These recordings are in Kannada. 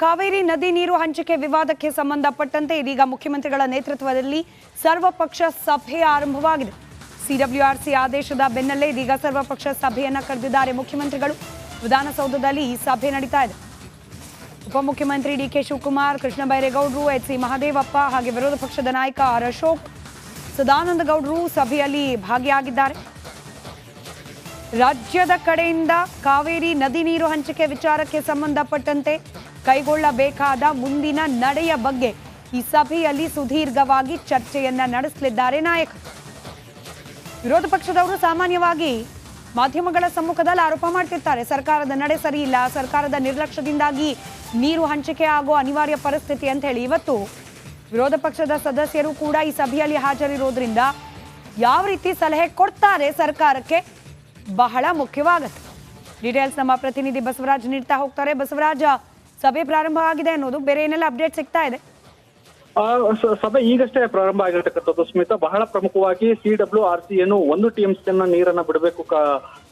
ಕಾವೇರಿ ನದಿ ನೀರು ಹಂಚಿಕೆ ವಿವಾದಕ್ಕೆ ಸಂಬಂಧಪಟ್ಟಂತೆ ಇದೀಗ ಮುಖ್ಯಮಂತ್ರಿಗಳ ನೇತೃತ್ವದಲ್ಲಿ ಸರ್ವಪಕ್ಷ ಸಭೆ ಆರಂಭವಾಗಿದೆ. ಸಿಡಬ್ಲ್ಯೂಆರ್ಸಿ ಆದೇಶದ ಬೆನ್ನಲ್ಲೇ ಇದೀಗ ಸರ್ವಪಕ್ಷ ಸಭೆಯನ್ನ ಕರೆದಿದ್ದಾರೆ ಮುಖ್ಯಮಂತ್ರಿಗಳು. ವಿಧಾನಸೌಧದಲ್ಲಿ ಈ ಸಭೆ ನಡೀತಾ ಇದೆ. ಉಪಮುಖ್ಯಮಂತ್ರಿ ಡಿ ಕೆ ಶಿವಕುಮಾರ್, ಕೃಷ್ಣ ಬೈರೇಗೌಡರು, ಎಚ್ ಸಿ ಮಹದೇವಪ್ಪ ಹಾಗೆ ವಿರೋಧ ಪಕ್ಷದ ನಾಯಕ ಆರ್ ಅಶೋಕ್, ಸದಾನಂದ ಗೌಡರು ಸಭೆಯಲ್ಲಿ ಭಾಗಿಯಾಗಿದ್ದಾರೆ. ರಾಜ್ಯದ ಕಡೆಯಿಂದ ಕಾವೇರಿ ನದಿ ನೀರು ಹಂಚಿಕೆ ವಿಚಾರಕ್ಕೆ ಸಂಬಂಧಪಟ್ಟಂತೆ ಕೈಗೊಳ್ಳಬೇಕಾದ ಮುಂದಿನ ನಡೆಯ ಬಗ್ಗೆ ಈ ಸಭೆಯಲ್ಲಿ ಸುದೀರ್ಘವಾಗಿ ಚರ್ಚೆಯನ್ನ ನಡೆಸಲಿದ್ದಾರೆ ನಾಯಕ. ವಿರೋಧ ಪಕ್ಷದವರು ಸಾಮಾನ್ಯವಾಗಿ ಮಾಧ್ಯಮಗಳ ಸಮ್ಮುಖದಲ್ಲಿ ಆರೋಪ ಮಾಡ್ತಿರ್ತಾರೆ, ಸರ್ಕಾರದ ನಡೆ ಸರಿ ಇಲ್ಲ, ಸರ್ಕಾರದ ನಿರ್ಲಕ್ಷ್ಯದಿಂದಾಗಿ ನೀರು ಹಂಚಿಕೆ ಆಗೋ ಅನಿವಾರ್ಯ ಪರಿಸ್ಥಿತಿ ಅಂತ ಹೇಳಿ. ಇವತ್ತು ವಿರೋಧ ಪಕ್ಷದ ಸದಸ್ಯರು ಕೂಡ ಈ ಸಭೆಯಲ್ಲಿ ಹಾಜರಿರೋದ್ರಿಂದ ಯಾವ ರೀತಿ ಸಲಹೆ ಕೊಡ್ತಾರೆ ಸರ್ಕಾರಕ್ಕೆ ಬಹಳ ಮುಖ್ಯವಾಗುತ್ತೆ. ಡೀಟೇಲ್ಸ್ ನಮ್ಮ ಪ್ರತಿನಿಧಿ ಬಸವರಾಜ್ ನೀಡ್ತಾ ಹೋಗ್ತಾರೆ. ಬಸವರಾಜ ಸಭೆ ಪ್ರಾರಂಭ ಆಗಿದೆ ಅನ್ನೋದು ಬೇರೆ ಏನೆಲ್ಲ ಅಪ್ಡೇಟ್ ಸಿಗ್ತಾ ಇದೆ? ಸಭೆ ಈಗಷ್ಟೇ ಪ್ರಾರಂಭ ಆಗಿರ್ತಕ್ಕಂಥದ್ದು, ಸ್ಮಿತಾ. ಬಹಳ ಪ್ರಮುಖವಾಗಿ ಸಿ ಡಬ್ಲ್ಯೂ ಆರ್ ಸಿ ಏನು ಒಂದು ಟಿಎಂಸಿಯನ್ನ ನೀರನ್ನ ಬಿಡಬೇಕು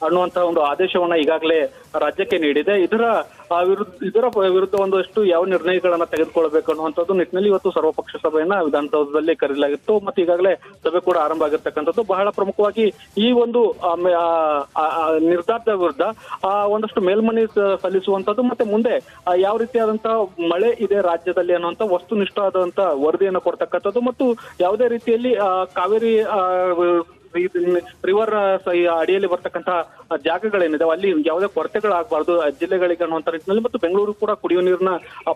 ಕ- ಅನ್ನುವಂತ ಒಂದು ಆದೇಶವನ್ನ ಈಗಾಗಲೇ ರಾಜ್ಯಕ್ಕೆ ನೀಡಿದೆ. ಇದರ ವಿರುದ್ಧ ಇದರ ವಿರುದ್ಧ ಒಂದಷ್ಟು ಯಾವ ನಿರ್ಣಯಗಳನ್ನ ತೆಗೆದುಕೊಳ್ಬೇಕು ಅನ್ನುವಂಥದ್ದು ನಿಟ್ಟಿನಲ್ಲಿ ಇವತ್ತು ಸರ್ವಪಕ್ಷ ಸಭೆಯನ್ನ ವಿಧಾನಸೌಧದಲ್ಲಿ ಕರೆಯಲಾಗಿತ್ತು. ಮತ್ತೆ ಈಗಾಗಲೇ ಸಭೆ ಕೂಡ ಆರಂಭ ಆಗಿರ್ತಕ್ಕಂಥದ್ದು. ಬಹಳ ಪ್ರಮುಖವಾಗಿ ಈ ಒಂದು ನಿರ್ಧಾರದ ವಿರುದ್ಧ ಆ, ಒಂದಷ್ಟು ಮೇಲ್ಮನೆ ಸಲ್ಲಿಸುವಂತದ್ದು ಮತ್ತೆ ಮುಂದೆ ಯಾವ ರೀತಿಯಾದಂತಹ ಮಳೆ ಇದೆ ರಾಜ್ಯದಲ್ಲಿ ಅನ್ನುವಂತ ವಸ್ತುನಿಷ್ಠವಾದಂತ ವರದಿಯನ್ನು ಕೊಡ್ತಕ್ಕಂಥದ್ದು. ಮತ್ತು ಯಾವುದೇ ರೀತಿಯಲ್ಲಿ ಕಾವೇರಿ ರಿವರ್ ಅಡಿಯಲ್ಲಿ ಬರ್ತಕ್ಕಂತಹ ಜಾಗಗಳೇನಿದೆ ಅಲ್ಲಿ ಯಾವುದೇ ಕೊರತೆಗಳಾಗಬಾರ್ದು. ಜಿಲ್ಲೆಗಳಿಗೆ ಅನ್ನುವಂಥ ನಿಟ್ಟಿನಲ್ಲಿ ಮತ್ತು ಬೆಂಗಳೂರು ಕೂಡ ಕುಡಿಯುವ ನೀರಿನ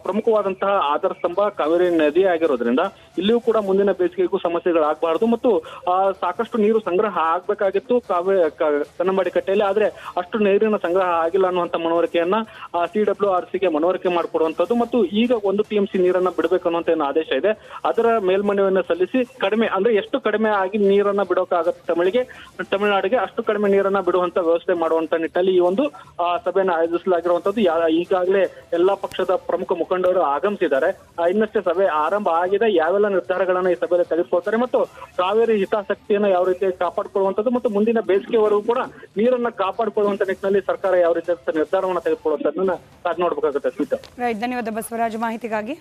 ಪ್ರಮುಖವಾದಂತಹ ಆಧಾರ ಸ್ತಂಭ ಕಾವೇರಿ ನದಿ ಆಗಿರೋದ್ರಿಂದ ಇಲ್ಲಿಯೂ ಕೂಡ ಮುಂದಿನ ಬೇಸಿಗೆಗೂ ಸಮಸ್ಯೆಗಳಾಗಬಾರ್ದು ಮತ್ತು ಸಾಕಷ್ಟು ನೀರು ಸಂಗ್ರಹ ಆಗ್ಬೇಕಾಗಿತ್ತು ಕಾವೇ ಕನ್ನಂಬಾಡಿ ಕಟ್ಟೆಯಲ್ಲಿ. ಆದ್ರೆ ಅಷ್ಟು ನೀರಿನ ಸಂಗ್ರಹ ಆಗಿಲ್ಲ ಅನ್ನುವಂತ ಮನವರಿಕೆಯನ್ನ ಸಿ ಡಬ್ಲ್ಯೂ ಆರ್ ಸಿಗೆ ಮನವರಿಕೆ ಮಾಡಿಕೊಡುವಂತದ್ದು ಮತ್ತು ಈಗ ಒಂದು ಟಿಎಂಸಿ ನೀರನ್ನ ಬಿಡಬೇಕು ಅನ್ನುವಂತ ಏನು ಆದೇಶ ಇದೆ. ಅದರ ಮೇಲ್ಮನವಿಯನ್ನು ಸಲ್ಲಿಸಿ ಕಡಿಮೆ, ಅಂದ್ರೆ ಎಷ್ಟು ಕಡಿಮೆ ಆಗಿ ನೀರನ್ನ ಬಿಡೋಕಾಗತ್ತೆ ತಮಿಳಿಗೆ, ತಮಿಳುನಾಡಿಗೆ ಅಷ್ಟು ಕಡಿಮೆ ನೀರನ್ನ ಬಿಡುವಂತ ವ್ಯವಸ್ಥೆ ಮಾಡುವಂತ ನಿಟ್ಟಿನಲ್ಲಿ ಈ ಒಂದು ಸಭೆಯನ್ನು ಆಯೋಜಿಸಲಾಗಿರುವಂತದ್ದು ಈಗಾಗಲೇ ಎಲ್ಲಾ ಪಕ್ಷದ ಪ್ರಮುಖ ಮುಖಂಡರು ಆಗಮಿಸಿದ್ದಾರೆ. ಇನ್ನಷ್ಟೇ ಸಭೆ ಆರಂಭ ಆಗಿದೆ. ಯಾವೆಲ್ಲ ನಿರ್ಧಾರಗಳನ್ನ ಈ ಸಭೆಯಲ್ಲಿ ತೆಗೆದುಕೊಳ್ತಾರೆ ಮತ್ತು ಕಾವೇರಿ ಹಿತಾಸಕ್ತಿಯನ್ನ ಯಾವ ರೀತಿ ಕಾಪಾಡಿಕೊಳ್ಳುವಂತದ್ದು ಮತ್ತು ಮುಂದಿನ ಬೇಸಿಗೆವರೆಗೂ ಕೂಡ ನೀರನ್ನ ಕಾಪಾಡಿಕೊಳ್ಳುವಂತ ನಿಟ್ಟಿನಲ್ಲಿ ಸರ್ಕಾರ ಯಾವ ರೀತಿ ನಿರ್ಧಾರವನ್ನು ತೆಗೆದುಕೊಳ್ಳುವಂತದನ್ನ ನೋಡ್ಬೇಕಾಗುತ್ತೆ ರೈಟ್ ಧನ್ಯವಾದ ಬಸವರಾಜ್. ಮಾಹಿತಿಗಾಗಿ.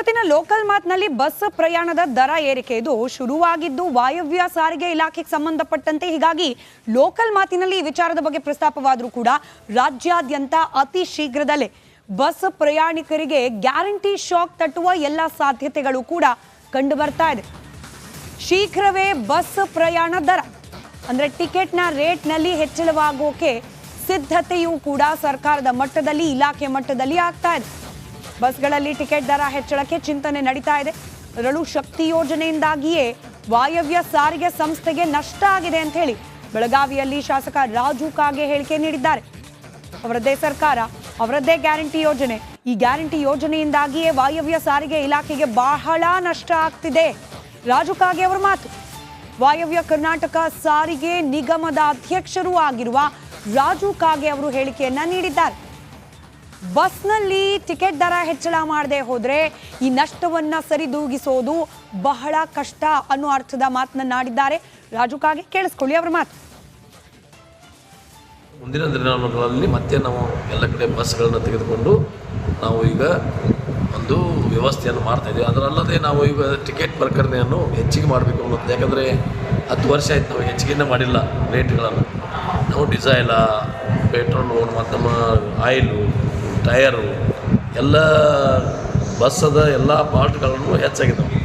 ಇವತ್ತಿನ ಲೋಕಲ್ ಮಾತ್ನಲ್ಲಿ ಬಸ್ ಪ್ರಯಾಣದ ದರ ಏರಿಕೆ. ಇದು ಶುರುವಾಗಿದ್ದು ವಾಯವ್ಯ ಸಾರಿಗೆ ಇಲಾಖೆಗೆ ಸಂಬಂಧಪಟ್ಟಂತೆ. ಹೀಗಾಗಿ ಲೋಕಲ್ ಮಾತಿನಲ್ಲಿ ಈ ವಿಚಾರದ ಬಗ್ಗೆ ಪ್ರಸ್ತಾಪವಾದರೂ ಕೂಡ ರಾಜ್ಯಾದ್ಯಂತ ಅತಿ ಶೀಘ್ರದಲ್ಲೇ ಬಸ್ ಪ್ರಯಾಣಿಕರಿಗೆ ಗ್ಯಾರಂಟಿ ಶಾಕ್ ತಟ್ಟುವ ಎಲ್ಲ ಸಾಧ್ಯತೆಗಳು ಕೂಡ ಕಂಡು ಬರ್ತಾ ಇದೆ. ಶೀಘ್ರವೇ ಬಸ್ ಪ್ರಯಾಣ ದರ, ಅಂದ್ರೆ ಟಿಕೆಟ್ನ ರೇಟ್ನಲ್ಲಿ ಹೆಚ್ಚಳವಾಗೋಕೆ ಸಿದ್ಧತೆಯೂ ಕೂಡ ಸರ್ಕಾರದ ಮಟ್ಟದಲ್ಲಿ, ಇಲಾಖೆ ಮಟ್ಟದಲ್ಲಿ ಆಗ್ತಾ ಇದೆ. ಬಸ್ಗಳಲ್ಲಿ ಟಿಕೆಟ್ ದರ ಹೆಚ್ಚಳಕ್ಕೆ ಚಿಂತನೆ ನಡೀತಾ ಇದೆ. ಅದರಲ್ಲೂ ಶಕ್ತಿ ಯೋಜನೆಯಿಂದಾಗಿಯೇ ವಾಯವ್ಯ ಸಾರಿಗೆ ಸಂಸ್ಥೆಗೆ ನಷ್ಟ ಆಗಿದೆ ಅಂತ ಹೇಳಿ ಬೆಳಗಾವಿಯಲ್ಲಿ ಶಾಸಕ ರಾಜು ಕಾಗೆ ಹೇಳಿಕೆ ನೀಡಿದ್ದಾರೆ. ಅವರದ್ದೇ ಸರ್ಕಾರ, ಅವರದ್ದೇ ಗ್ಯಾರಂಟಿ ಯೋಜನೆ. ಈ ಗ್ಯಾರಂಟಿ ಯೋಜನೆಯಿಂದಾಗಿಯೇ ವಾಯವ್ಯ ಸಾರಿಗೆ ಇಲಾಖೆಗೆ ಬಹಳ ನಷ್ಟ ಆಗ್ತಿದೆ. ರಾಜು ಕಾಗೆ ಅವರ ಮಾತು. ವಾಯವ್ಯ ಕರ್ನಾಟಕ ಸಾರಿಗೆ ನಿಗಮದ ಅಧ್ಯಕ್ಷರೂ ಆಗಿರುವ ರಾಜು ಕಾಗೆ ಅವರು ಹೇಳಿಕೆಯನ್ನ ನೀಡಿದ್ದಾರೆ. ಬಸ್ನಲ್ಲಿ ಟಿಕೆಟ್ ದರ ಹೆಚ್ಚಳ ಮಾಡದೆ ಹೋದ್ರೆ ಈ ನಷ್ಟವನ್ನ ಸರಿದೂಗಿಸೋದು ಬಹಳ ಕಷ್ಟ ಅನ್ನೋ ಅರ್ಥದ ಮಾತನಾಡಿದ್ದಾರೆ ರಾಜು ಕಾಗೆ ಕೇಳಿಸ್ಕೊಳ್ಳಿ ಅವರ ಮಾತು. ಮುಂದಿನ ದಿನಗಳಲ್ಲಿ ಮತ್ತೆ ನಾವು ಎಲ್ಲ ಕಡೆ ಬಸ್ಗಳನ್ನು ತೆಗೆದುಕೊಂಡು ನಾವು ಈಗ ಒಂದು ವ್ಯವಸ್ಥೆಯನ್ನು ಮಾಡ್ತಾ ಇದ್ದೀವಿ. ಅದರಲ್ಲದೆ ನಾವು ಈಗ ಟಿಕೆಟ್ ಪ್ರಕರಣೆಯನ್ನು ಹೆಚ್ಚಿಗೆ ಮಾಡಬೇಕು ಅನ್ನೋದು ಯಾಕಂದರೆ ಹತ್ತು ವರ್ಷ ಆಯ್ತು ನಾವು ಹೆಚ್ಚಿಗೆನೇ ಮಾಡಿಲ್ಲ ರೇಟ್ಗಳನ್ನು. ನಾವು ಡಿಸೈಲ, ಪೆಟ್ರೋಲು ಮತ್ತು ನಮ್ಮ ಆಯಿಲು ಟಯರು, ಎಲ್ಲ ಬಸ್ಸದ ಎಲ್ಲ ಪಾರ್ಟ್ಗಳನ್ನು ಹೆಚ್ಚಾಗಿದ್ದಾವೆ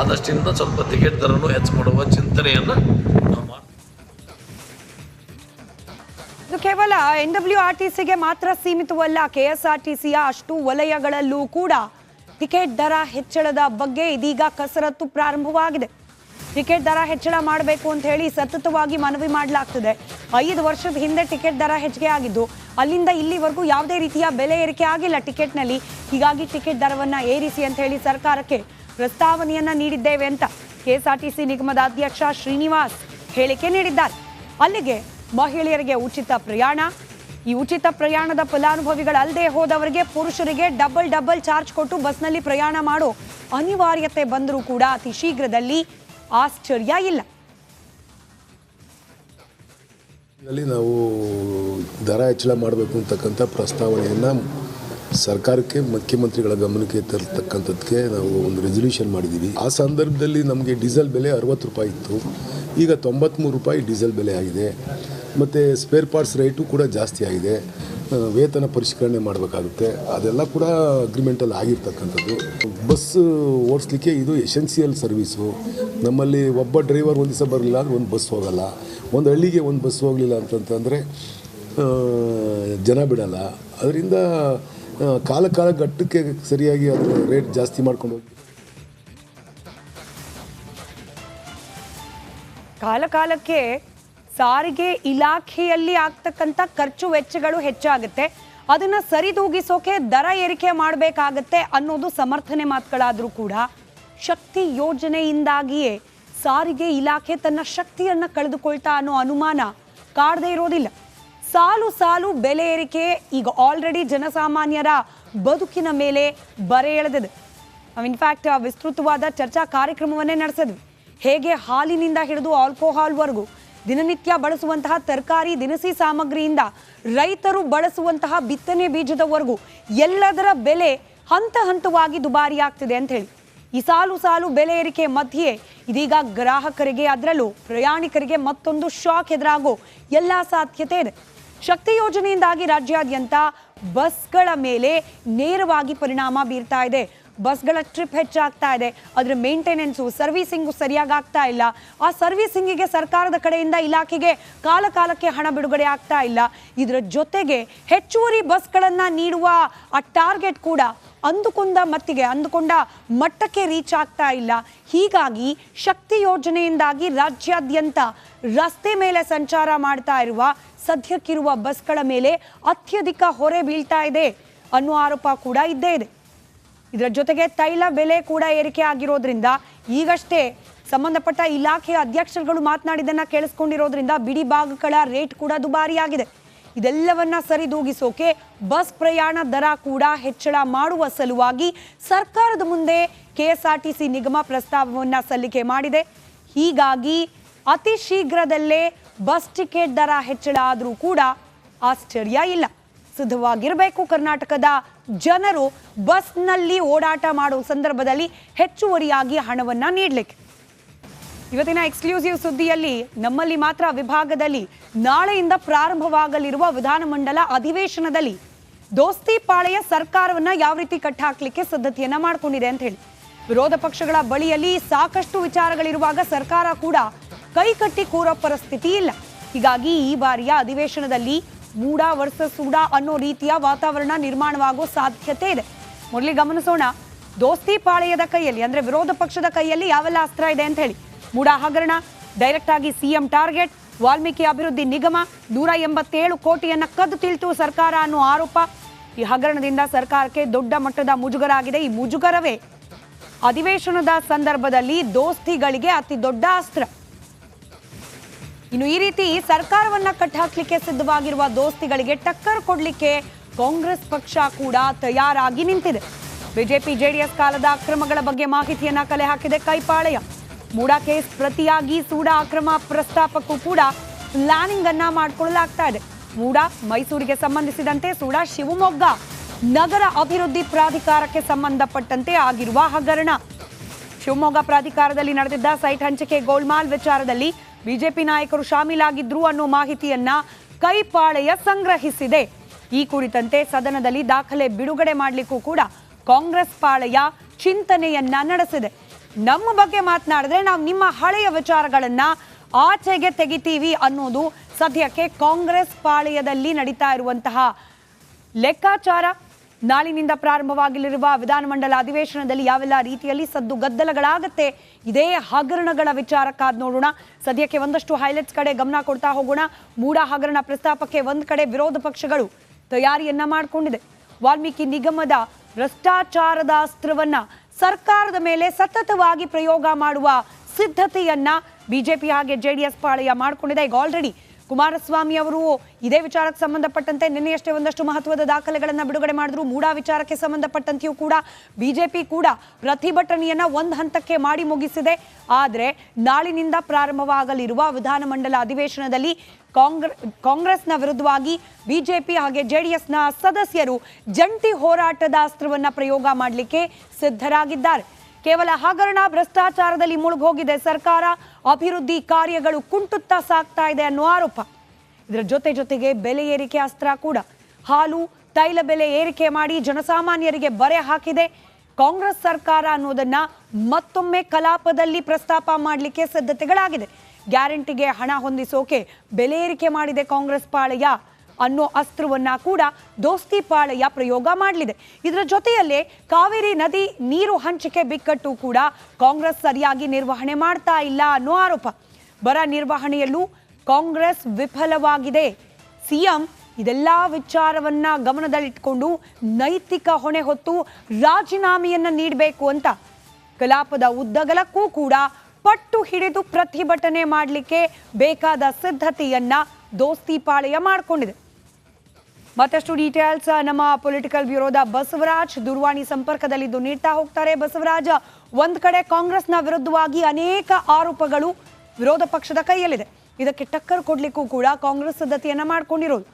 ಆದಷ್ಟಿಂದ ಸ್ವಲ್ಪ ಟಿಕೆಟ್ ದರನೂ ಹೆಚ್ಚು ಕೊಡುವ ಚಿಂತನೆಯನ್ನು ನಾವು ಇದು ಕೇವಲ ಎನ್ ಡಬ್ಲ್ಯೂ ಆರ್ ಟಿ ಸಿಗೆ ಮಾತ್ರ ಸೀಮಿತವಲ್ಲ ಕೆ ಎಸ್ ಆರ್ ಟಿ ಸಿಯ ಅಷ್ಟು ವಲಯಗಳಲ್ಲೂ ಕೂಡ ಟಿಕೆಟ್ ದರ ಹೆಚ್ಚಳದ ಬಗ್ಗೆ ಇದೀಗ ಕಸರತ್ತು ಪ್ರಾರಂಭವಾಗಿದೆ. ಟಿಕೆಟ್ ದರ ಹೆಚ್ಚಳ ಮಾಡಬೇಕು ಅಂತ ಹೇಳಿ ಸತತವಾಗಿ ಮನವಿ ಮಾಡಲಾಗ್ತದೆ. ಐದು ವರ್ಷದ ಹಿಂದೆ ಟಿಕೆಟ್ ದರ ಹೆಚ್ಚಿಗೆ ಆಗಿದ್ದು ಅಲ್ಲಿಂದ ಇಲ್ಲಿವರೆಗೂ ಯಾವುದೇ ರೀತಿಯ ಬೆಲೆ ಏರಿಕೆ ಆಗಿಲ್ಲ ಟಿಕೆಟ್ನಲ್ಲಿ. ಹೀಗಾಗಿ ಟಿಕೆಟ್ ದರವನ್ನು ಏರಿಸಿ ಅಂತ ಹೇಳಿ ಸರ್ಕಾರಕ್ಕೆ ಪ್ರಸ್ತಾವನೆಯನ್ನ ನೀಡಿದ್ದೇವೆ ಅಂತ ಕೆಎಸ್ಆರ್ಟಿಸಿ ನಿಗಮದ ಅಧ್ಯಕ್ಷ ಶ್ರೀನಿವಾಸ್ ಹೇಳಿಕೆ ನೀಡಿದ್ದಾರೆ. ಅಲ್ಲಿಗೆ ಮಹಿಳೆಯರಿಗೆ ಉಚಿತ ಪ್ರಯಾಣ, ಈ ಉಚಿತ ಪ್ರಯಾಣದ ಫಲಾನುಭವಿಗಳಲ್ಲದೆ ಹೋದವರಿಗೆ ಪುರುಷರಿಗೆ ಡಬಲ್ ಡಬಲ್ ಚಾರ್ಜ್ ಕೊಟ್ಟು ಬಸ್ನಲ್ಲಿ ಪ್ರಯಾಣ ಮಾಡೋ ಅನಿವಾರ್ಯತೆ ಬಂದರೂ ಕೂಡ ಅತಿ ಶೀಘ್ರದಲ್ಲಿ ಆಶ್ಚರ್ಯ ಇಲ್ಲ. ಅಲ್ಲಿ ನಾವು ದರ ಹೆಚ್ಚಳ ಮಾಡಬೇಕು ಅಂತಕ್ಕಂಥ ಪ್ರಸ್ತಾವನೆಯನ್ನು ಸರ್ಕಾರಕ್ಕೆ, ಮುಖ್ಯಮಂತ್ರಿಗಳ ಗಮನಕ್ಕೆ ತರ್ತಕ್ಕಂಥದ್ದಕ್ಕೆ ನಾವು ಒಂದು ರೆಸೊಲ್ಯೂಷನ್ ಮಾಡಿದ್ದೀವಿ. ಆ ಸಂದರ್ಭದಲ್ಲಿ ನಮಗೆ ಡೀಸೆಲ್ ಬೆಲೆ ಅರವತ್ತು ರೂಪಾಯಿ ಇತ್ತು. ಈಗ ತೊಂಬತ್ತ್ಮೂರು ರೂಪಾಯಿ ಡೀಸೆಲ್ ಬೆಲೆ ಆಗಿದೆ. ಮತ್ತು ಸ್ಪೇರ್ ಪಾರ್ಟ್ಸ್ ರೇಟು ಕೂಡ ಜಾಸ್ತಿ ಆಗಿದೆ. ವೇತನ ಪರಿಷ್ಕರಣೆ ಮಾಡಬೇಕಾಗುತ್ತೆ. ಅದೆಲ್ಲ ಕೂಡ ಅಗ್ರಿಮೆಂಟಲ್ಲಿ ಆಗಿರ್ತಕ್ಕಂಥದ್ದು. ಬಸ್ ಓಡಿಸ್ಲಿಕ್ಕೆ ಇದು ಎಸೆನ್ಸಿಯಲ್ ಸರ್ವೀಸು ನಮ್ಮಲ್ಲಿ ಒಬ್ಬ ಡ್ರೈವರ್ ಒಂದು ದಿವಸ ಬರಲಿಲ್ಲ ಅಂದರೆ ಒಂದು ಬಸ್ ಹೋಗಲ್ಲ. ಒಂದು ಹಳ್ಳಿಗೆ ಒಂದು ಬಸ್ ಹೋಗಲಿಲ್ಲ ಅಂತಂತಂದರೆ ಜನ ಬಿಡಲ್ಲ. ಅದರಿಂದ ಕಾಲ ಕಾಲ ಘಟ್ಟಕ್ಕೆ ಸರಿಯಾಗಿ ಅದರ ರೇಟ್ ಜಾಸ್ತಿ ಮಾಡ್ಕೊಂಡು ಹೋಗಿ. ಕಾಲ ಕಾಲಕ್ಕೆ ಸಾರಿಗೆ ಇಲಾಖೆಯಲ್ಲಿ ಆಗ್ತಕ್ಕಂಥ ಖರ್ಚು ವೆಚ್ಚಗಳು ಹೆಚ್ಚಾಗುತ್ತೆ. ಅದನ್ನ ಸರಿದೂಗಿಸೋಕೆ ದರ ಏರಿಕೆ ಮಾಡಬೇಕಾಗತ್ತೆ ಅನ್ನೋದು ಸಮರ್ಥನೆ ಮಾತುಗಳಾದರೂ ಕೂಡ ಶಕ್ತಿ ಯೋಜನೆಯಿಂದಾಗಿಯೇ ಸಾರಿಗೆ ಇಲಾಖೆ ತನ್ನ ಶಕ್ತಿಯನ್ನ ಕಳೆದುಕೊಳ್ತಾ ಅನ್ನೋ ಅನುಮಾನ ಕಾಡದೇ ಇರೋದಿಲ್ಲ. ಸಾಲು ಸಾಲು ಬೆಲೆ ಏರಿಕೆ ಈಗ ಆಲ್ರೆಡಿ ಜನಸಾಮಾನ್ಯರ ಬದುಕಿನ ಮೇಲೆ ಬರೆ ಎಳೆದಿದೆ. ನಾವು ಇನ್ಫ್ಯಾಕ್ಟ್ ವಿಸ್ತೃತವಾದ ಚರ್ಚಾ ಕಾರ್ಯಕ್ರಮವನ್ನೇ ನಡೆಸಿದ್ವಿ. ಹೇಗೆ ಹಾಲಿನಿಂದ ಹಿಡಿದು ಆಲ್ಕೋಹಾಲ್ವರೆಗೂ ದಿನನಿತ್ಯ ಬಳಸುವಂತಹ ತರಕಾರಿ, ದಿನಸಿ ಸಾಮಗ್ರಿಯಿಂದ ರೈತರು ಬಳಸುವಂತಹ ಬಿತ್ತನೆ ಬೀಜದವರೆಗೂ ಎಲ್ಲದರ ಬೆಲೆ ಹಂತ ಹಂತವಾಗಿ ದುಬಾರಿ ಆಗ್ತಿದೆ ಅಂತ ಹೇಳಿ. ಈ ಸಾಲು ಸಾಲು ಬೆಲೆ ಏರಿಕೆ ಮಧ್ಯೆ ಇದೀಗ ಗ್ರಾಹಕರಿಗೆ, ಅದರಲ್ಲೂ ಪ್ರಯಾಣಿಕರಿಗೆ ಮತ್ತೊಂದು ಶಾಕ್ ಎದುರಾಗೋ ಎಲ್ಲ ಸಾಧ್ಯತೆ ಇದೆ. ಶಕ್ತಿ ಯೋಜನೆಯಿಂದಾಗಿ ರಾಜ್ಯಾದ್ಯಂತ ಬಸ್ಗಳ ಮೇಲೆ ನೇರವಾಗಿ ಪರಿಣಾಮ ಬೀರ್ತಾ ಇದೆ. ಬಸ್ಗಳ ಟ್ರಿಪ್ ಹೆಚ್ಚಾಗ್ತಾ ಇದೆ. ಅದರ ಮೇಂಟೆನೆನ್ಸು ಸರ್ವಿಸಿಂಗು ಸರಿಯಾಗಿ ಆಗ್ತಾ ಇಲ್ಲ. ಆ ಸರ್ವಿಸಿಂಗಿಗೆ ಸರ್ಕಾರದ ಕಡೆಯಿಂದ ಇಲಾಖೆಗೆ ಕಾಲ ಕಾಲಕ್ಕೆ ಹಣ ಬಿಡುಗಡೆ ಆಗ್ತಾ ಇಲ್ಲ. ಇದರ ಜೊತೆಗೆ ಹೆಚ್ಚುವರಿ ಬಸ್ಗಳನ್ನು ನೀಡುವ ಆ ಟಾರ್ಗೆಟ್ ಕೂಡ ಅಂದುಕೊಂಡ ಮತ್ತಿಗೆ ಅಂದುಕೊಂಡ ಮಟ್ಟಕ್ಕೆ ರೀಚ್ ಆಗ್ತಾ ಇಲ್ಲ. ಹೀಗಾಗಿ ಶಕ್ತಿ ಯೋಜನೆಯಿಂದಾಗಿ ರಾಜ್ಯಾದ್ಯಂತ ರಸ್ತೆ ಮೇಲೆ ಸಂಚಾರ ಮಾಡ್ತಾ ಇರುವ ಸದ್ಯಕ್ಕಿರುವ ಬಸ್ಗಳ ಮೇಲೆ ಅತ್ಯಧಿಕ ಹೊರೆ ಬೀಳ್ತಾ ಇದೆ ಅನ್ನೋ ಆರೋಪ ಕೂಡ ಇದ್ದೇ ಇದೆ. ಇದರ ಜೊತೆಗೆ ತೈಲ ಬೆಲೆ ಕೂಡ ಏರಿಕೆ ಆಗಿರೋದ್ರಿಂದ ಈಗಷ್ಟೇ ಸಂಬಂಧಪಟ್ಟ ಇಲಾಖೆಯ ಅಧ್ಯಕ್ಷರುಗಳು ಮಾತನಾಡಿದ್ದನ್ನ ಕೇಳಿಸ್ಕೊಂಡಿರೋದ್ರಿಂದ ಬಿಡಿ ಭಾಗಗಳ ರೇಟ್ ಕೂಡ ದುಬಾರಿಯಾಗಿದೆ. ಇದೆಲ್ಲವನ್ನ ಸರಿದೂಗಿಸೋಕೆ ಬಸ್ ಪ್ರಯಾಣ ದರ ಕೂಡ ಹೆಚ್ಚಳ ಮಾಡುವ ಸಲುವಾಗಿ ಸರ್ಕಾರದ ಮುಂದೆ ಕೆಎಸ್ಆರ್ಟಿಸಿ ನಿಗಮ ಪ್ರಸ್ತಾವವನ್ನ ಸಲ್ಲಿಕೆ ಮಾಡಿದೆ. ಹೀಗಾಗಿ ಅತಿ ಶೀಘ್ರದಲ್ಲೇ ಬಸ್ ಟಿಕೆಟ್ ದರ ಹೆಚ್ಚಳ ಆದರೂ ಕೂಡ ಆಶ್ಚರ್ಯ ಇಲ್ಲ. ಸಿದ್ಧವಾಗಿರಬೇಕು ಕರ್ನಾಟಕದ ಜನರು ಬಸ್ನಲ್ಲಿ ಓಡಾಟ ಮಾಡುವ ಸಂದರ್ಭದಲ್ಲಿ ಹೆಚ್ಚುವರಿಯಾಗಿ ಹಣವನ್ನ ನೀಡಲಿಕ್ಕೆ. ಇವತ್ತಿನ ಎಕ್ಸ್ಕ್ಲೂಸಿವ್ ಸುದ್ದಿಯಲ್ಲಿ ನಮ್ಮಲ್ಲಿ ಮಾತ್ರ ವಿಭಾಗದಲ್ಲಿ ನಾಳೆಯಿಂದ ಪ್ರಾರಂಭವಾಗಲಿರುವ ವಿಧಾನಮಂಡಲ ಅಧಿವೇಶನದಲ್ಲಿ ದೋಸ್ತಿ ಪಾಳೆಯ ಸರ್ಕಾರವನ್ನ ಯಾವ ರೀತಿ ಕಟ್ಟಾಕ್ಲಿಕ್ಕೆ ಸಿದ್ಧತೆಯನ್ನ ಮಾಡ್ಕೊಂಡಿದೆ ಅಂತ ಹೇಳಿ. ವಿರೋಧ ಪಕ್ಷಗಳ ಬಳಿಯಲ್ಲಿ ಸಾಕಷ್ಟು ವಿಚಾರಗಳಿರುವಾಗ ಸರ್ಕಾರ ಕೂಡ ಕೈ ಕಟ್ಟಿ ಕೂರೋ ಪರಿಸ್ಥಿತಿ ಇಲ್ಲ. ಹೀಗಾಗಿ ಈ ಬಾರಿಯ ಅಧಿವೇಶನದಲ್ಲಿ ಮೂಡ ವರ್ಸಸ್ ಸೂಡ ಅನ್ನೋ ರೀತಿಯ ವಾತಾವರಣ ನಿರ್ಮಾಣವಾಗೋ ಸಾಧ್ಯತೆ ಇದೆ. ಮೊದಲಿಗೆ ಗಮನಿಸೋಣ. ದೋಸ್ತಿ ಪಾಳೆಯದ ಕೈಯಲ್ಲಿ, ಅಂದ್ರೆ ವಿರೋಧ ಪಕ್ಷದ ಕೈಯಲ್ಲಿ ಯಾವೆಲ್ಲ ಅಸ್ತ್ರ ಇದೆ ಅಂತ ಹೇಳಿ. ಮೂಡ ಹಗರಣ ಡೈರೆಕ್ಟ್ ಆಗಿ ಸಿಎಂ ಟಾರ್ಗೆಟ್, ವಾಲ್ಮೀಕಿ ಅಭಿವೃದ್ಧಿ ನಿಗಮ, ನೂರ ಎಂಬತ್ತೇಳು ಕೋಟಿಯನ್ನ ಕದ್ದು ತಿಳಿತು ಸರ್ಕಾರ ಅನ್ನೋ ಆರೋಪ. ಈ ಹಗರಣದಿಂದ ಸರ್ಕಾರಕ್ಕೆ ದೊಡ್ಡ ಮಟ್ಟದ ಮುಜುಗರ ಆಗಿದೆ ಈ ಮುಜುಗರವೇ ಅಧಿವೇಶನದ ಸಂದರ್ಭದಲ್ಲಿ ದೋಸ್ತಿಗಳಿಗೆ ಅತಿ ದೊಡ್ಡ ಅಸ್ತ್ರ. ಇನ್ನು ಈ ರೀತಿ ಸರ್ಕಾರವನ್ನ ಕಟ್ಟಾಕ್ಲಿಕ್ಕೆ ಸಿದ್ಧವಾಗಿರುವ ದೋಸ್ತಿಗಳಿಗೆ ಟಕ್ಕರ್ ಕೊಡ್ಲಿಕ್ಕೆ ಕಾಂಗ್ರೆಸ್ ಪಕ್ಷ ಕೂಡ ತಯಾರಾಗಿ ನಿಂತಿದೆ. ಬಿಜೆಪಿ, ಜೆಡಿಎಸ್ ಕಾಲದ ಅಕ್ರಮಗಳ ಬಗ್ಗೆ ಮಾಹಿತಿಯನ್ನ ಕಲೆ ಹಾಕಿದೆ ಕೈಪಾಳೆಯ. ಮೂಡಾ ಕೇಸ್ ಪ್ರತಿಯಾಗಿ ಸೂಡಾ ಅಕ್ರಮ ಪ್ರಸ್ತಾಪಕ್ಕೂ ಕೂಡ ಪ್ಲಾನಿಂಗ್ ಅನ್ನ ಮಾಡಿಕೊಳ್ಳಲಾಗ್ತಾ ಇದೆ. ಮೂಡಾ ಮೈಸೂರಿಗೆ ಸಂಬಂಧಿಸಿದಂತೆ ಸೂಡಾ ಶಿವಮೊಗ್ಗ ನಗರ ಅಭಿವೃದ್ಧಿ ಪ್ರಾಧಿಕಾರಕ್ಕೆ ಸಂಬಂಧಪಟ್ಟಂತೆ ಆಗಿರುವ ಹಗರಣ. ಶಿವಮೊಗ್ಗ ಪ್ರಾಧಿಕಾರದಲ್ಲಿ ನಡೆದಿದ್ದ ಸೈಟ್ ಹಂಚಿಕೆ ಗೋಲ್ಮಾಲ್ ವಿಚಾರದಲ್ಲಿ ಬಿಜೆಪಿ ನಾಯಕರು ಶಾಮೀಲಾಗಿದ್ರು ಅನ್ನೋ ಮಾಹಿತಿಯನ್ನ ಕೈಪಾಳೆಯ ಸಂಗ್ರಹಿಸಿದೆ. ಈ ಕುರಿತಂತೆ ಸದನದಲ್ಲಿ ದಾಖಲೆ ಬಿಡುಗಡೆ ಮಾಡಲಿಕ್ಕೂ ಕೂಡ ಕಾಂಗ್ರೆಸ್ ಪಾಳೆಯ ಚಿಂತನೆಯನ್ನ ನಡೆಸಿದೆ. ನಮ್ಮ ಬಗ್ಗೆ ಮಾತನಾಡಿದ್ರೆ ನಾವು ನಿಮ್ಮ ಹಳೆಯ ವಿಚಾರಗಳನ್ನ ಆಚೆಗೆ ತೆಗಿತೀವಿ ಅನ್ನೋದು ಸದ್ಯಕ್ಕೆ ಕಾಂಗ್ರೆಸ್ ಪಾಳೆಯದಲ್ಲಿ ನಡೀತಾ ಇರುವಂತಹ ಲೆಕ್ಕಾಚಾರ. ನಾಳಿನಿಂದ ಪ್ರಾರಂಭವಾಗಲಿರುವ ವಿಧಾನಮಂಡಲ ಅಧಿವೇಶನದಲ್ಲಿ ಯಾವೆಲ್ಲ ರೀತಿಯಲ್ಲಿ ಸದ್ದು ಗದ್ದಲಗಳಾಗತ್ತೆ, ಇದೇ ಹಗರಣಗಳ ವಿಚಾರಕ್ಕಾದ ನೋಡೋಣ. ಸದ್ಯಕ್ಕೆ ಒಂದಷ್ಟು ಹೈಲೈಟ್ಸ್ ಕಡೆ ಗಮನ ಕೊಡ್ತಾ ಹೋಗೋಣ. ಮೂಡ ಹಗರಣ ಪ್ರಸ್ತಾಪಕ್ಕೆ ಒಂದು ಕಡೆ ವಿರೋಧ ಪಕ್ಷಗಳು ತಯಾರಿಯನ್ನ ಮಾಡಿಕೊಂಡಿದೆ. ವಾಲ್ಮೀಕಿ ನಿಗಮದ ಭ್ರಷ್ಟಾಚಾರದ ಅಸ್ತ್ರವನ್ನ ಸರ್ಕಾರದ ಮೇಲೆ ಸತತವಾಗಿ ಪ್ರಯೋಗ ಮಾಡುವ ಸಿದ್ಧತೆಯನ್ನ ಬಿಜೆಪಿ ಹಾಗೆ ಜೆಡಿಎಸ್ ಪಾಳಯ ಮಾಡಿಕೊಂಡಿದೆ. ಈಗ ಆಲ್ರೆಡಿ ಕುಮಾರಸ್ವಾಮಿ ಅವರು ಇದೇ ವಿಚಾರಕ್ಕೆ ಸಂಬಂಧಪಟ್ಟಂತೆ ನಿನ್ನೆಯಷ್ಟೇ ಒಂದಷ್ಟು ಮಹತ್ವದ ದಾಖಲೆಗಳನ್ನು ಬಿಡುಗಡೆ ಮಾಡಿದ್ರು. ಮೂಡಾ ವಿಚಾರಕ್ಕೆ ಸಂಬಂಧಪಟ್ಟಂತೆಯೂ ಕೂಡ ಬಿಜೆಪಿ ಕೂಡ ಪ್ರತಿಭಟನೆಯನ್ನ ಒಂದು ಹಂತಕ್ಕೆ ಮಾಡಿ ಮುಗಿಸಿದೆ. ಆದರೆ ನಾಳಿನಿಂದ ಪ್ರಾರಂಭವಾಗಲಿರುವ ವಿಧಾನಮಂಡಲ ಅಧಿವೇಶನದಲ್ಲಿ ಕಾಂಗ್ರೆ, ಕಾಂಗ್ರೆಸ್ನ ವಿರುದ್ಧವಾಗಿ ಬಿಜೆಪಿ ಹಾಗೆ ಜೆಡಿಎಸ್ನ ಸದಸ್ಯರು ಜಂಟಿ ಹೋರಾಟದ ಅಸ್ತ್ರವನ್ನು ಪ್ರಯೋಗ ಮಾಡಲಿಕ್ಕೆ ಸಿದ್ಧರಾಗಿದ್ದಾರೆ. ಕೇವಲ ಹಗರಣ ಭ್ರಷ್ಟಾಚಾರದಲ್ಲಿ ಮುಳುಗೋಗಿದೆ. ಸರ್ಕಾರ ಅಭಿವೃದ್ಧಿ ಕಾರ್ಯಗಳು ಕುಂಟುತ್ತಾ ಸಾಗ್ತಾ ಇದೆ ಅನ್ನೋ ಆರೋಪ. ಇದರ ಜೊತೆ ಜೊತೆಗೆ ಬೆಲೆ ಏರಿಕೆ ಅಸ್ತ್ರ ಕೂಡ. ಹಾಲು, ತೈಲ ಬೆಲೆ ಏರಿಕೆ ಮಾಡಿ ಜನಸಾಮಾನ್ಯರಿಗೆ ಬರೆ ಹಾಕಿದೆ. ಕಾಂಗ್ರೆಸ್ ಸರ್ಕಾರ ಅನ್ನೋದನ್ನ ಮತ್ತೊಮ್ಮೆ ಕಲಾಪದಲ್ಲಿ ಪ್ರಸ್ತಾಪ ಮಾಡಲಿಕ್ಕೆ ಸಿದ್ಧತೆಗಳಾಗಿದೆ. ಗ್ಯಾರಂಟಿಗೆ ಹಣ ಹೊಂದಿಸೋಕೆ ಬೆಲೆ ಏರಿಕೆ ಮಾಡಿದೆ ಕಾಂಗ್ರೆಸ್ ಪಾಳೆಯ ಅನ್ನೋ ಅಸ್ತ್ರವನ್ನ ಕೂಡ ದೋಸ್ತಿ ಪಾಳೆಯ ಪ್ರಯೋಗ ಮಾಡಲಿದೆ. ಇದರ ಜೊತೆಯಲ್ಲೇ ಕಾವೇರಿ ನದಿ ನೀರು ಹಂಚಿಕೆ ಬಿಕ್ಕಟ್ಟು ಕೂಡ ಕಾಂಗ್ರೆಸ್ ಸರಿಯಾಗಿ ನಿರ್ವಹಣೆ ಮಾಡ್ತಾ ಇಲ್ಲ ಅನ್ನೋ ಆರೋಪ. ಬರ ನಿರ್ವಹಣೆಯಲ್ಲೂ ಕಾಂಗ್ರೆಸ್ ವಿಫಲವಾಗಿದೆ. ಸಿಎಂ ಇದೆಲ್ಲ ವಿಚಾರವನ್ನ ಗಮನದಲ್ಲಿಟ್ಕೊಂಡು ನೈತಿಕ ಹೊಣೆ ಹೊತ್ತು ರಾಜೀನಾಮೆಯನ್ನ ನೀಡಬೇಕು ಅಂತ. ಕಲಾಪದ ಉದ್ದಗಲಕ್ಕೂ ಕೂಡ ಪಟ್ಟು ಹಿಡಿದು ಪ್ರತಿಭಟನೆ ಮಾಡಲಿಕ್ಕೆ ಬೇಕಾದ ಸಿದ್ಧತೆಯನ್ನ ದೋಸ್ತಿ ಪಾಳಯ ಮಾಡಿಕೊಂಡಿದೆ. ಮತ್ತಷ್ಟು ಡೀಟೇಲ್ಸ್, ನಮ್ಮ ಪೊಲಿಟಿಕಲ್ ಬ್ಯೂರೋದ ಬಸವರಾಜ್ ದೂರವಾಣಿ ಸಂಪರ್ಕದಲ್ಲಿದ್ದು ನೀಡ್ತಾ ಹೋಗ್ತಾರೆ. ಬಸವರಾಜ್, ಒಂದ್ ಕಡೆ ಕಾಂಗ್ರೆಸ್ನ ವಿರುದ್ಧವಾಗಿ ಅನೇಕ ಆರೋಪಗಳು ವಿರೋಧ ಪಕ್ಷದ ಕೈಯಲ್ಲಿದೆ. ಇದಕ್ಕೆ ಟಕ್ಕರ್ ಕೊಡ್ಲಿಕ್ಕೂ ಕೂಡ ಕಾಂಗ್ರೆಸ್ ಸಿದ್ಧತೆಯನ್ನ ಮಾಡ್ಕೊಂಡಿರೋದು.